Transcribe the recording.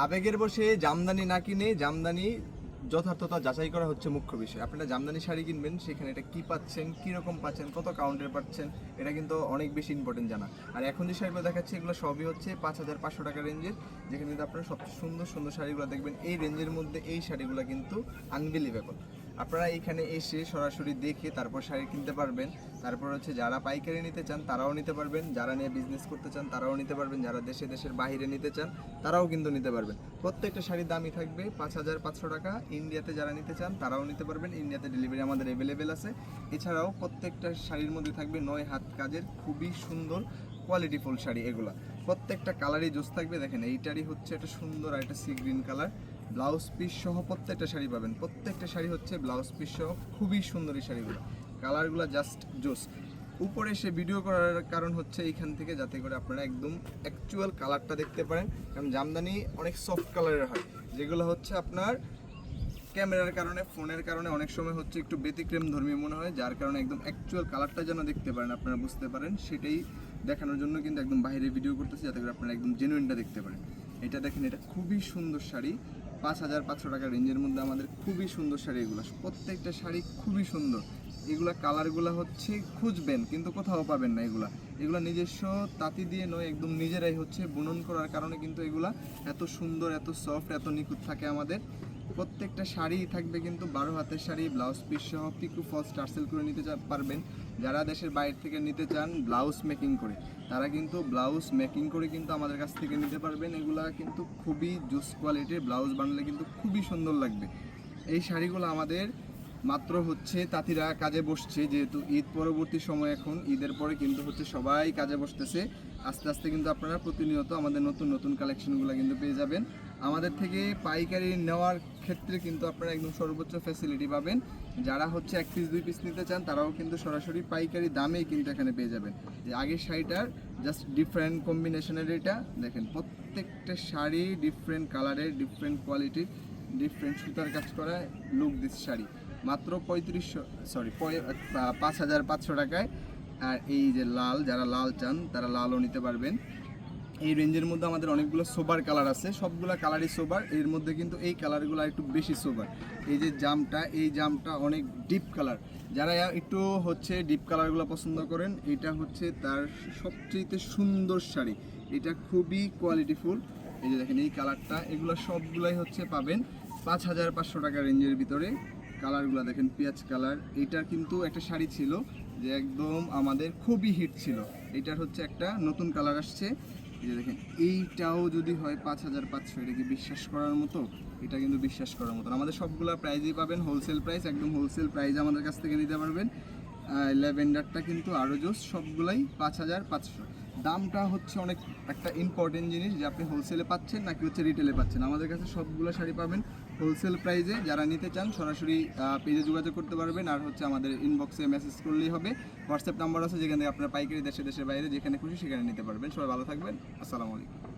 আবেগের বসে জামদানি না কিনে জামদানি যথার্থতা যাচাই করা হচ্ছে মুখ্য বিষয়। আপনারা জামদানি শাড়ি কিনবেন, সেখানে এটা কি পাচ্ছেন কি রকম পাচ্ছেন, কত কাউন্টের পাচ্ছেন, এটা কিন্তু অনেক বেশি ইম্পর্টেন্ট জানা। আর এখন যে শাড়িগুলো দেখাচ্ছে, এগুলো সবই হচ্ছে পাঁচ হাজার পাঁচশো টাকা রেঞ্জের, যেখানে কিন্তু আপনারা সবচেয়ে সুন্দর সুন্দর শাড়িগুলো দেখবেন। এই রেঞ্জের মধ্যে এই শাড়িগুলো কিন্তু আনবিলিভেবল আপনারা এখানে এসে সরাসরি দেখে তারপর শাড়ি কিনতে পারবেন। তারপর হচ্ছে যারা পাইকারি নিতে চান, তারাও নিতে পারবেন। যারা নিয়ে বিজনেস করতে চান, তারাও নিতে পারবেন। যারা দেশে, দেশের বাইরে নিতে চান, তারাও কিন্তু নিতে পারবেন। প্রত্যেকটা শাড়ির দামই থাকবে পাঁচ হাজার পাঁচশো টাকা। ইন্ডিয়াতে যারা নিতে চান, তারাও নিতে পারবেন। ইন্ডিয়াতে ডেলিভারি আমাদের অ্যাভেলেবেল আছে। এছাড়াও প্রত্যেকটা শাড়ির মধ্যে থাকবে নয় হাত কাজের খুবই সুন্দর কোয়ালিটিফুল শাড়ি এগুলা। প্রত্যেকটা কালারই জোস থাকবে। দেখেন, এইটারই হচ্ছে একটা সুন্দর আর একটা sea green colour blouse piece সহ প্রত্যেকটা শাড়ি পাবেন। প্রত্যেকটা শাড়ি হচ্ছে ব্লাউজ পিস সহ খুবই সুন্দর এই শাড়িগুলো। কালারগুলো জাস্ট। জোস উপরে সে ভিডিও করার কারণ হচ্ছে এইখান থেকে যাতে করে আপনারা একদম অ্যাকচুয়াল কালারটা দেখতে পারেন। কারণ জামদানি অনেক সফট কালারের হয়। যেগুলো হচ্ছে আপনার ক্যামেরার কারণে ফোনের কারণে অনেক সময় হচ্ছে একটু ব্যতিক্রম ধর্মী মনে হয়। যার কারণে একদম অ্যাকচুয়াল কালারটা যেন দেখতে পারেন, আপনারা বুঝতে পারেন। সেটাই দেখানোর জন্য কিন্তু একদম বাইরে ভিডিও করতেছি, যাতে করে আপনারা একদম জেনুইনটা দেখতে পারেন। এটা দেখেন, এটা খুবই সুন্দর শাড়ি। পাঁচ হাজার পাঁচশো টাকা রেঞ্জের মধ্যে আমাদের খুবই সুন্দর শাড়ি এগুলো। প্রত্যেকটা শাড়ি খুবই সুন্দর। এগুলা কালারগুলো হচ্ছে খুঁজবেন, কিন্তু কোথাও পাবেন না এগুলা। এগুলা নিজস্ব তাঁতি দিয়ে নয়, একদম নিজেরাই হচ্ছে বুনন করার কারণে কিন্তু এগুলা এত সুন্দর, এত সফট এত নিখুঁত থাকে আমাদের। প্রত্যেকটা শাড়ি থাকবে কিন্তু বারো হাতের শাড়ি ব্লাউজ পিস সহ পিকু ফলস টার্সেল করে নিতে পারবেন। যারা দেশের বাইরে থেকে নিতে চান ব্লাউজ মেকিং করে, তারা কিন্তু ব্লাউজ মেকিং করে কিন্তু আমাদের কাছ থেকে নিতে পারবেন। এগুলা কিন্তু খুবই জুস কোয়ালিটির ব্লাউজ বানালে কিন্তু খুবই সুন্দর লাগবে। এই শাড়িগুলো আমাদের মাত্র হচ্ছে তাঁতিরা কাজে বসছে, যেহেতু ঈদ পরবর্তী সময় এখন, ঈদের পরে কিন্তু হচ্ছে সবাই কাজে বসতেছে। আস্তে আস্তে কিন্তু আপনারা প্রতিনিয়ত আমাদের নতুন নতুন কালেকশনগুলো কিন্তু পেয়ে যাবেন। আমাদের থেকে পাইকারি নেওয়ার ক্ষেত্রে কিন্তু আপনারা একদম সর্বোচ্চ ফ্যাসিলিটি পাবেন। যারা হচ্ছে এক পিস দুই পিস নিতে চান, তারাও কিন্তু সরাসরি পাইকারি দামেই কিন্তু এখানে পেয়ে যাবেন। যে আগের শাড়িটার জাস্ট ডিফারেন্ট কম্বিনেশনের এটা, দেখেন প্রত্যেকটা শাড়ি ডিফারেন্ট কালারের ডিফারেন্ট কোয়ালিটির ডিফারেন্ট সুতার কাজ করা লুক দিস শাড়ি। মাত্র পঁয়ত্রিশশো সরি পাঁচ হাজার পাঁচশো টাকায়। আর এই যে লাল, যারা লাল চান, তারা লালও নিতে পারবেন। এই রেঞ্জের মধ্যে আমাদের অনেকগুলো সোবার কালার আছে। সবগুলো কালারই সোবার। এর মধ্যে কিন্তু এই কালারগুলো একটু বেশি সোবার। এই যে জামটা, এই জামটা অনেক ডিপ কালার। যারা একটু হচ্ছে ডিপ কালারগুলো পছন্দ করেন, এটা হচ্ছে তার সবচেয়ে সুন্দর শাড়ি। এটা খুবই কোয়ালিটিফুল। এই যে দেখেন এই কালারটা, এগুলো সবগুলাই হচ্ছে পাবেন পাঁচ হাজার পাঁচশো টাকা রেঞ্জের ভিতরে। কালারগুলো দেখেন পেঁয়াজ কালার। এইটার কিন্তু একটা শাড়ি ছিল যে একদম আমাদের খুবই হিট ছিল। এইটার হচ্ছে একটা নতুন কালার আসছে। এই যে দেখেন, এইটাও যদি হয় পাঁচ হাজার পাঁচশো, এটা কি বিশ্বাস করার মতো? এটা কিন্তু বিশ্বাস করার মতো আমাদের সবগুলো প্রাইজই পাবেন হোলসেল প্রাইস একদম হোলসেল প্রাইজ আমাদের কাছ থেকে নিতে পারবেন। ল্যাভেন্ডারটা কিন্তু আরও জোস, সবগুলাই পাঁচ হাজার পাঁচশো। দামটা হচ্ছে অনেক একটা ইম্পর্টেন্ট জিনিস যে আপনি হোলসেলে পাচ্ছেন নাকি হচ্ছে রিটেলে পাচ্ছেন। আমাদের কাছে সবগুলো শাড়ি পাবেন হোলসেল প্রাইজে যারা নিতে চান সরাসরি পেজে যোগাযোগ করতে পারবেন আর হচ্ছে আমাদের ইনবক্সে মেসেজ করলেই হবে। হোয়াটসঅ্যাপ নাম্বার আছে যেখানে আপনার পাইকারি দেশে দেশের বাইরে যেখানে খুশি সেখানে নিতে পারবেন। সবাই ভালো থাকবেন। আসসালামু আলাইকুম।